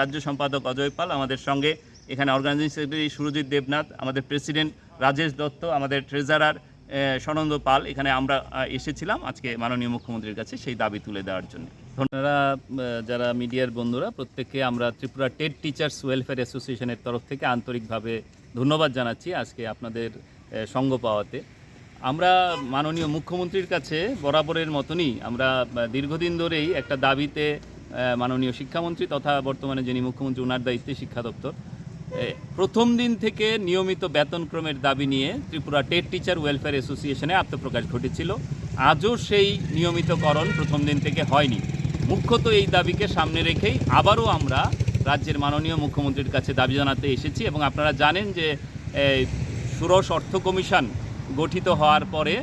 রাজ্য সম্পাদক অজয় পাল আমাদের সঙ্গে এখানে অর্গানাইজিং সেক্রেটারি সুরজিৎ দেবনাথ আমাদের প্রেসিডেন্ট রাজেশ দত্ত আমাদের ট্রেজারার সনন্দ পাল। এখানে আমরা এসেছিলাম আজকে মাননীয় মুখ্যমন্ত্রীর কাছে সেই দাবি তুলে দেওয়ার জন্য। আহ, যারা মিডিয়ার বন্ধুরা প্রত্যেককে আমরা ত্রিপুরা টেট টিচার্স ওয়েলফেয়ার অ্যাসোসিয়েশনের তরফ থেকে আন্তরিকভাবে ধন্যবাদ জানাচ্ছি আজকে আপনাদের সঙ্গ পাওয়াতে। আমরা মাননীয় মুখ্যমন্ত্রীর কাছে বরাবরের মতনই আমরা দীর্ঘদিন ধরেই একটা দাবিতে মাননীয় শিক্ষামন্ত্রী তথা বর্তমানে যিনি মুখ্যমন্ত্রী ওনার দায়িত্বে শিক্ষা দপ্তর। প্রথম দিন থেকে নিয়মিত বেতনক্রমের দাবি নিয়ে ত্রিপুরা টেট টিচার ওয়েলফেয়ার অ্যাসোসিয়েশনে আত্মপ্রকাশ ঘটেছিল। আজও সেই নিয়মিতকরণ প্রথম দিন থেকে হয়নি। মুখ্যত এই দাবিকে সামনে রেখেই আবারও আমরা রাজ্যের মাননীয় মুখ্যমন্ত্রীর কাছে দাবি জানাতে এসেছি এবং আপনারা জানেন যে ষোড়শ অর্থ কমিশন গঠিত হওয়ার পরে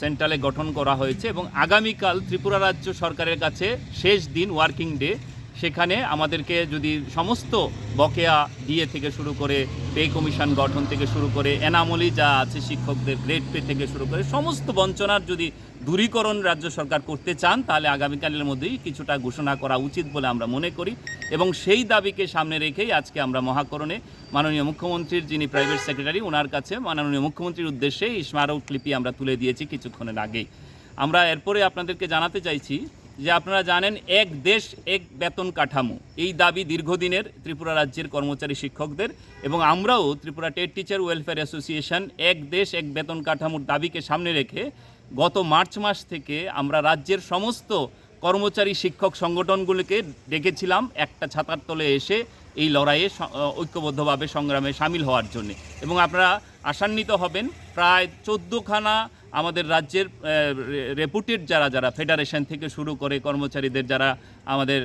সেন্ট্রালে গঠন করা হয়েছে এবং আগামীকাল ত্রিপুরা রাজ্য সরকারের কাছে শেষ দিন ওয়ার্কিং ডে। সেখানে আমাদেরকে যদি সমস্ত বকেয়া দিয়ে থেকে শুরু করে পে কমিশন গঠন থেকে শুরু করে এনামলি যা আছে শিক্ষকদের গ্রেড পে থেকে শুরু করে সমস্ত বঞ্চনার যদি দূরীকরণ রাজ্য সরকার করতে চান, তাহলে আগামীকালের মধ্যেই কিছুটা ঘোষণা করা উচিত বলে আমরা মনে করি এবং সেই দাবিকে সামনে রেখেই আজকে আমরা মহাকরণে মাননীয় মুখ্যমন্ত্রীর, যিনি প্রাইভেট সেক্রেটারি ওনার কাছে মাননীয় মুখ্যমন্ত্রীর উদ্দেশ্যে এই স্মারকলিপি আমরা তুলে দিয়েছি কিছুক্ষণের আগেই। আমরা এরপরে আপনাদেরকে জানাতে চাইছি যে আপনারা জানেন, এক দেশ, এক বেতন কাঠামো। এই দাবি দীর্ঘদিনের ত্রিপুরা রাজ্যের কর্মচারী শিক্ষকদের এবং আমরাও Tripura TET teacher welfare association এক দেশ, এক বেতন কাঠামোর দাবিকে সামনে রেখে গত মার্চ মাস থেকে আমরা রাজ্যের সমস্ত কর্মচারী শিক্ষক সংগঠনগুলিকে ডেকেছিলাম একটা ছাতার তলে এসে এই লড়াইয়ে ঐক্যবদ্ধভাবে সংগ্রামে সামিল হওয়ার জন্য। এবং আপনারা আশান্বিত হবেন, প্রায় চোদ্দোখানা আমাদের রাজ্যের রেপুটেড যারা যারা ফেডারেশন থেকে শুরু করে কর্মচারীদের যারা আমাদের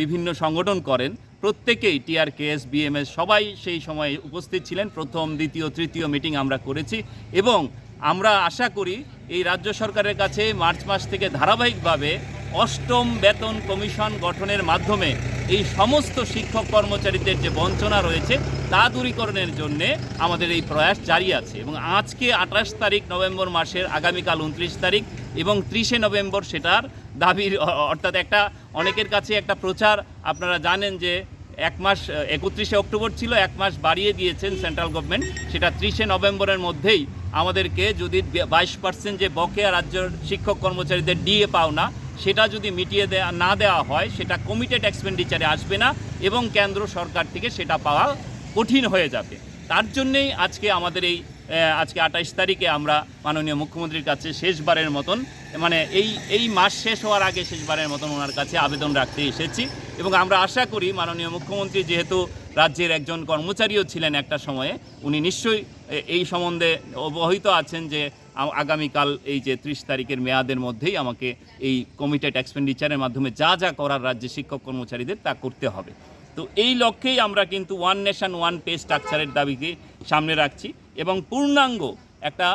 বিভিন্ন সংগঠন করেন, প্রত্যেকেই টিআরকেএস বিএমএস সবাই সেই সময় উপস্থিত ছিলেন। প্রথম, দ্বিতীয়, তৃতীয় মিটিং আমরা করেছি এবং আমরা আশা করি এই রাজ্য সরকারের কাছে মার্চ মাস থেকে ধারাবাহিকভাবে অষ্টম বেতন কমিশন গঠনের মাধ্যমে এই সমস্ত শিক্ষক কর্মচারীদের যে বঞ্চনা রয়েছে তা দূরীকরণের জন্য আমাদের এই প্রয়াস জারি আছে এবং আজকে আঠাশ তারিখ নভেম্বর মাসের আগামীকাল উনত্রিশ তারিখ এবং ত্রিশে নভেম্বর সেটার দাবির, অর্থাৎ একটা অনেকের কাছে একটা প্রচার। আপনারা জানেন যে এক মাস, একত্রিশে অক্টোবর ছিল, এক মাস বাড়িয়ে দিয়েছেন সেন্ট্রাল গভর্নমেন্ট। সেটা ত্রিশে নভেম্বরের মধ্যেই আমাদেরকে যদি বাইশ পার্সেন্ট যে বকেয়া রাজ্যের শিক্ষক কর্মচারীদের ডিএ পাওনা সেটা যদি মিটিয়ে দেয়া না দেওয়া হয়, সেটা কমিটেড এক্সপেন্ডিচারে আসবে না এবং কেন্দ্র সরকার থেকে সেটা পাওয়া কঠিন হয়ে যাবে। তার জন্যেই আজকে আমাদের এই আজকে আঠাইশ তারিখে আমরা মাননীয় মুখ্যমন্ত্রীর কাছে শেষবারের মতন মানে এই এই মাস শেষ হওয়ার আগে শেষবারের মতন ওনার কাছে আবেদন রাখতে এসেছি এবং আমরা আশা করি মাননীয় মুখ্যমন্ত্রী যেহেতু রাজ্যের একজন কর্মচারীও ছিলেন একটা সময়ে। উনি নিশ্চয়ই এই সম্বন্ধে অবহিত আছেন যে আগামীকাল এই যে ত্রিশ তারিখের মেয়াদের মধ্যেই আমাকে এই কমিটেড এক্সপেন্ডিচারের মাধ্যমে যা যা করার রাজ্যে শিক্ষক কর্মচারীদের তা করতে হবে। তো এই লক্ষ্যেই আমরা কিন্তু ওয়ান নেশন ওয়ান পে স্ট্রাকচারের দাবিকে সামনে রাখছি এবং পূর্ণাঙ্গ একটা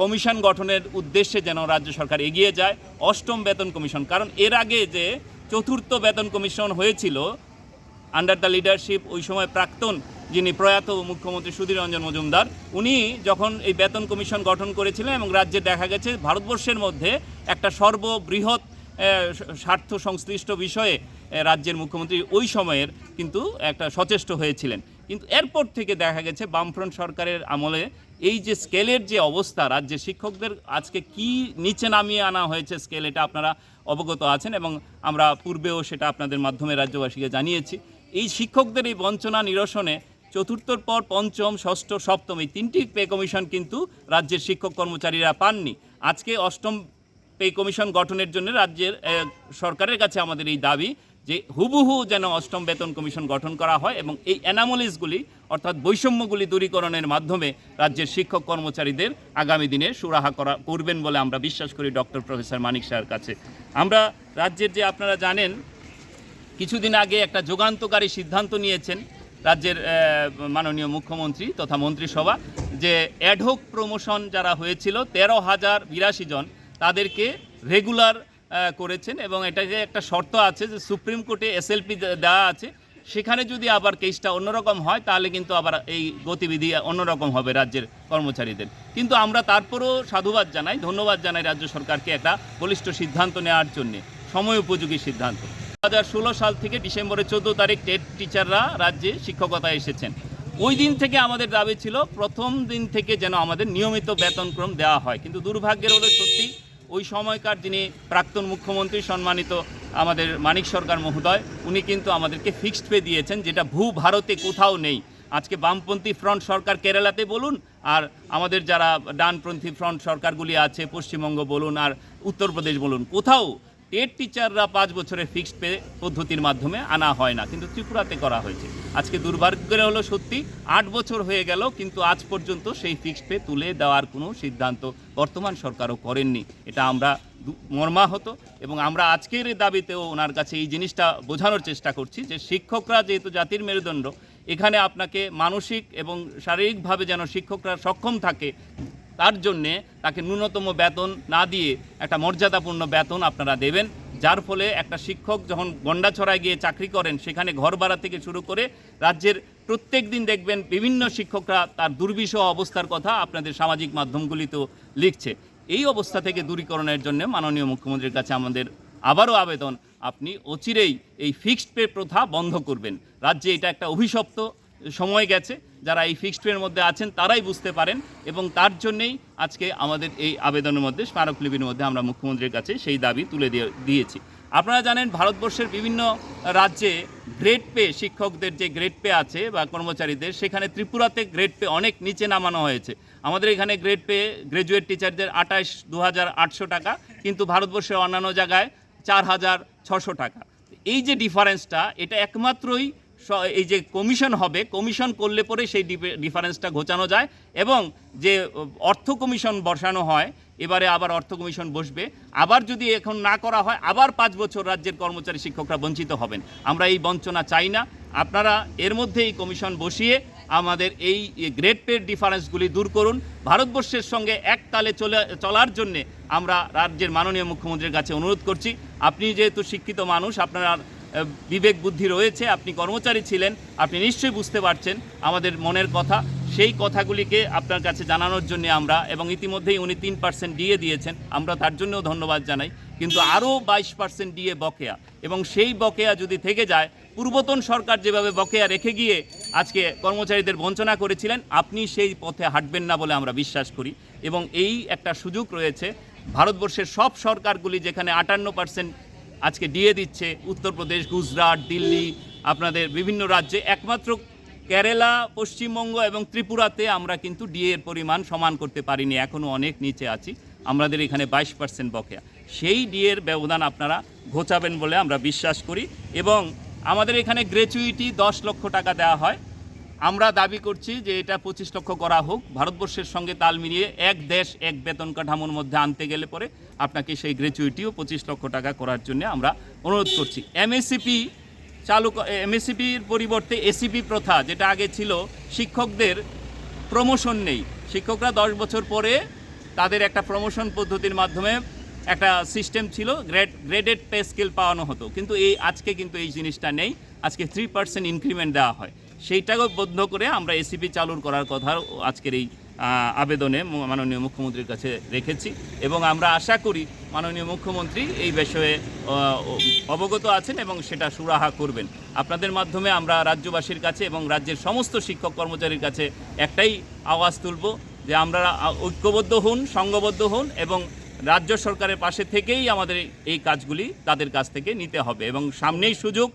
কমিশন গঠনের উদ্দেশ্যে যেন রাজ্য সরকার এগিয়ে যায়, অষ্টম বেতন কমিশন কারণ এর আগে যে চতুর্থ বেতন কমিশন হয়েছিল আন্ডার দ্য লিডারশিপ ওই সময় প্রাক্তন যিনি প্রয়াত মুখ্যমন্ত্রী সুধীর রঞ্জন মজুমদার, উনি যখন এই বেতন কমিশন গঠন করেছিলেন এবং রাজ্যে দেখা গেছে ভারতবর্ষের মধ্যে একটা সর্ববৃহৎ স্বার্থ সংশ্লিষ্ট বিষয়ে রাজ্যের মুখ্যমন্ত্রী ওই সময়ের কিন্তু একটা সচেষ্ট হয়েছিলেন। কিন্তু এরপর থেকে দেখা গেছে বামফ্রন্ট সরকারের আমলে এই যে স্কেলের যে অবস্থা, রাজ্যের শিক্ষকদের আজকে কি নিচে নামিয়ে আনা হয়েছে স্কেল, এটা আপনারা অবগত আছেন এবং আমরা পূর্বেও সেটা আপনাদের মাধ্যমে রাজ্যবাসীকে জানিয়েছি। এই শিক্ষকদের এই বঞ্চনা নিরসনে চতুর্থর পর পঞ্চম, ষষ্ঠ, সপ্তম এই তিনটি পে কমিশন কিন্তু রাজ্যের শিক্ষক কর্মচারীরা পাননি। আজকে অষ্টম পে কমিশন গঠনের জন্য রাজ্যের সরকারের কাছে আমাদের এই দাবি যে হুবহু যেন অষ্টম বেতন কমিশন গঠন করা হয় এবং এই অ্যানামোলিসগুলি অর্থাৎ বৈষম্যগুলি দূরীকরণের মাধ্যমে রাজ্যের শিক্ষক কর্মচারীদের আগামী দিনে সুরাহা করা করবেন বলে আমরা বিশ্বাস করি ডক্টর প্রফেসর মানিক শাহের কাছে। আমরা রাজ্যের যে আপনারা জানেন কিছুদিন আগে একটা যুগান্তকারী সিদ্ধান্ত নিয়েছেন রাজ্যের মাননীয় মুখ্যমন্ত্রী তথা মন্ত্রিসভা যে অ্যাডহক প্রমোশন যারা হয়েছিল, তেরো হাজার বিরাশি জন তাদেরকে রেগুলার করেছেন এবং এটাকে একটা শর্ত আছে যে সুপ্রিম কোর্টে এসএলপি দেওয়া আছে, সেখানে যদি আবার কেসটা অন্যরকম হয়, তাহলে কিন্তু আবার এই গতিবিধি অন্যরকম হবে রাজ্যের কর্মচারীদের। কিন্তু আমরা তারপরও সাধুবাদ জানাই, ধন্যবাদ জানাই রাজ্য সরকারকে একটা বলিষ্ঠ সিদ্ধান্ত নেওয়ার জন্যে, সময় উপযোগী সিদ্ধান্ত। ষোলো সাল থেকে ডিসেম্বরের চোদ্দ তারিখ টেট টিচাররা রাজ্যে শিক্ষকতা এসেছেন। ওই দিন থেকে আমাদের দাবি ছিল, প্রথম দিন থেকে যেন আমাদের নিয়মিত বেতনক্রম দেওয়া হয়। কিন্তু দুর্ভাগ্যের হলো সত্যি, ওই সময়কার যিনি প্রাক্তন মুখ্যমন্ত্রী সম্মানিত আমাদের মানিক সরকার মহোদয়, উনি কিন্তু আমাদেরকে ফিক্সড পে দিয়েছেন, যেটা ভূ ভারতে কোথাও নেই। আজকে বামপন্থী ফ্রন্ট সরকার কেরালাতে বলুন, আর আমাদের যারা ডানপন্থী ফ্রন্ট সরকারগুলি আছে, পশ্চিমবঙ্গ বলুন, আর উত্তরপ্রদেশ বলুন, কোথাও টেট টিচাররা পাঁচ বছরের ফিক্সড পে পদ্ধতির মাধ্যমে আনা হয় না, কিন্তু ত্রিপুরাতে করা হয়েছে। আজকে দুর্ভাগ্যের হলো সত্যি, আট বছর হয়ে গেল, কিন্তু আজ পর্যন্ত সেই ফিক্সড পে তুলে দেওয়ার কোনো সিদ্ধান্ত বর্তমান সরকারও করেননি। এটা আমরা মর্মাহত, এবং আমরা আজকের দাবিতেও ওনার কাছে এই জিনিসটা বোঝানোর চেষ্টা করছি যে শিক্ষকরা যেহেতু জাতির মেরুদণ্ড, এখানে আপনাকে মানসিক এবং শারীরিকভাবে যেন শিক্ষকরা সক্ষম থাকে তার জন্যে তাকে ন্যূনতম বেতন না দিয়ে একটা মর্যাদাপূর্ণ বেতন আপনারা দেবেন, যার ফলে একটা শিক্ষক যখন গন্ডাছড়ায় গিয়ে চাকরি করেন, সেখানে ঘর ভাড়া থেকে শুরু করে রাজ্যের প্রত্যেক দিন দেখবেন বিভিন্ন শিক্ষকরা তার দুর্বিষহ অবস্থার কথা আপনাদের সামাজিক মাধ্যমগুলিতেও লিখছে। এই অবস্থা থেকে দূরীকরণের জন্য মাননীয় মুখ্যমন্ত্রীর কাছে আমাদের আবারও আবেদন, আপনি অচিরেই এই ফিক্সড পে প্রথা বন্ধ করবেন। রাজ্যে এটা একটা অভিশপ্ত সময় গেছে, যারা এই ফিক্সড পের মধ্যে আছেন তারাই বুঝতে পারেন এবং তার জন্যেই আজকে আমাদের এই আবেদনের মধ্যে, স্মারকলিপির মধ্যে আমরা মুখ্যমন্ত্রীর কাছে সেই দাবি তুলে দিয়ে- দিয়েছি। আপনারা জানেন ভারতবর্ষের বিভিন্ন রাজ্যে গ্রেড পে শিক্ষকদের যে গ্রেড পে আছে বা কর্মচারীদের, সেখানে ত্রিপুরাতে গ্রেড পে অনেক নিচে নামানো হয়েছে। আমাদের এখানে গ্রেড পে গ্র্যাজুয়েট টিচারদের আঠাশ দু হাজার আটশো টাকা, কিন্তু ভারতবর্ষের অন্যান্য জায়গায় চার হাজার ছশো টাকা। এই যে ডিফারেন্সটা এটা একমাত্রই এই যে কমিশন হবে, কমিশন করলে পরে সেই ডিফারেন্সটা ঘোচানো যায় এবং যে অর্থ কমিশন বসানো হয়, এবারে আবার অর্থ কমিশন বসবে। আবার যদি এখন না করা হয়, আবার পাঁচ বছর রাজ্যের কর্মচারী শিক্ষকরা বঞ্চিত হবেন। আমরা এই বঞ্চনা চাই না। আপনারা এর মধ্যে এই কমিশন বসিয়ে আমাদের এই গ্রেড পের ডিফারেন্সগুলি দূর করুন। ভারতবর্ষের সঙ্গে এক তালে চলে, চলার জন্যে আমরা রাজ্যের মাননীয় মুখ্যমন্ত্রীর কাছে অনুরোধ করছি। আপনি যেহেতু শিক্ষিত মানুষ, আপনার বিবেক বুদ্ধি রয়েছে, আপনি কর্মচারী ছিলেন, আপনি নিশ্চয়ই বুঝতে পারছেন আমাদের মনের কথা। সেই কথাগুলিকে আপনার কাছে জানানোর জন্য আমরা, এবং ইতিমধ্যেই উনি তিন পার্সেন্ট দিয়ে দিয়েছেন, আমরা তার জন্যও ধন্যবাদ জানাই। কিন্তু আরও বাইশ পার্সেন্ট দিয়ে বকেয়া, এবং সেই বকেয়া যদি থেকে যায়, পূর্বতন সরকার যেভাবে বকেয়া রেখে গিয়ে আজকে কর্মচারীদের বঞ্চনা করেছিলেন, আপনি সেই পথে হাঁটবেন না বলে আমরা বিশ্বাস করি। এবং এই একটা সুযোগ রয়েছে, ভারতবর্ষের সব সরকারগুলি যেখানে আটান্ন পার্সেন্ট আজকে দিয়ে দিচ্ছে উত্তরপ্রদেশ, গুজরাট, দিল্লি, আপনাদের বিভিন্ন রাজ্যে। একমাত্র কেরালা, পশ্চিমবঙ্গ এবং ত্রিপুরাতে আমরা কিন্তু ডিএ এর পরিমাণ সমান করতে পারিনি এখনও অনেক নিচে আছি। আমাদের এখানে বাইশ পার্সেন্ট বকেয়া। সেই ডিএর ব্যবধান আপনারা ঘোচাবেন বলে আমরা বিশ্বাস করি এবং আমাদের এখানে গ্র্যাচুইটি দশ লক্ষ টাকা দেওয়া হয়। আমরা দাবি করছি যে এটা পঁচিশ লক্ষ করা হোক। ভারতবর্ষের সঙ্গে তাল মিলিয়ে এক দেশ এক বেতন কাঠামোর মধ্যে আনতে গেলে পরে আপনাকে সেই গ্র্যাচুইটিও পঁচিশ লক্ষ টাকা করার জন্য আমরা অনুরোধ করছি। এমএসসিপি চালু এমএসসিপির পরিবর্তে এসিপি প্রথা যেটা আগে ছিল, শিক্ষকদের প্রমোশন নেই। শিক্ষকরা দশ বছর পরে তাদের একটা প্রমোশন পদ্ধতির মাধ্যমে একটা সিস্টেম ছিল গ্রেড গ্রেডেড পে স্কেল পাওয়ানো হতো। কিন্তু এই, আজকে কিন্তু এই জিনিসটা নেই। আজকে থ্রি পার্সেন্ট ইনক্রিমেন্ট দেওয়া হয়। সেইটাকেও বন্ধ করে আমরা এসিপি চালুর করার কথা আজকের এই আবেদনে মাননীয় মুখ্যমন্ত্রীর কাছে রেখেছি এবং আমরা আশা করি মাননীয় মুখ্যমন্ত্রী এই বিষয়ে অবগত আছেন এবং সেটা সুরাহা করবেন। আপনাদের মাধ্যমে আমরা রাজ্যবাসীর কাছে এবং রাজ্যের সমস্ত শিক্ষক কর্মচারীর কাছে একটাই আওয়াজ তুলব যে আমরা ঐক্যবদ্ধ হন সংঘবদ্ধ হন এবং রাজ্য সরকারের পাশে থেকেই আমাদের এই কাজগুলি তাদের কাছ থেকে নিতে হবে এবং সামনেই সুযোগ।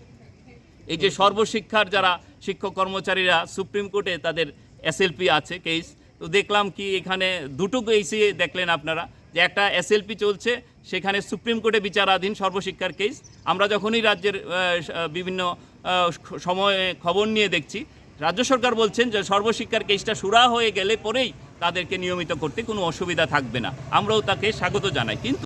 এই যে সর্বশিক্ষার যারা শিক্ষক কর্মচারীরা সুপ্রিম কোর্টে তাদের এসএলপি আছে, কেস তো দেখলাম কি এখানে দুটো কেসই দেখলেন আপনারা, যে একটা এসএলপি চলছে, সেখানে সুপ্রিম কোর্টে বিচারাধীন সর্বশিক্ষার কেস আমরা যখনই রাজ্যের বিভিন্ন সময়ে খবর নিয়ে দেখছি, রাজ্য সরকার বলছেন যে সর্বশিক্ষার কেসটা সুরা হয়ে গেলে পরেই তাদেরকে নিয়মিত করতে কোনো অসুবিধা থাকবে না। আমরাও তাকে স্বাগত জানাই। কিন্তু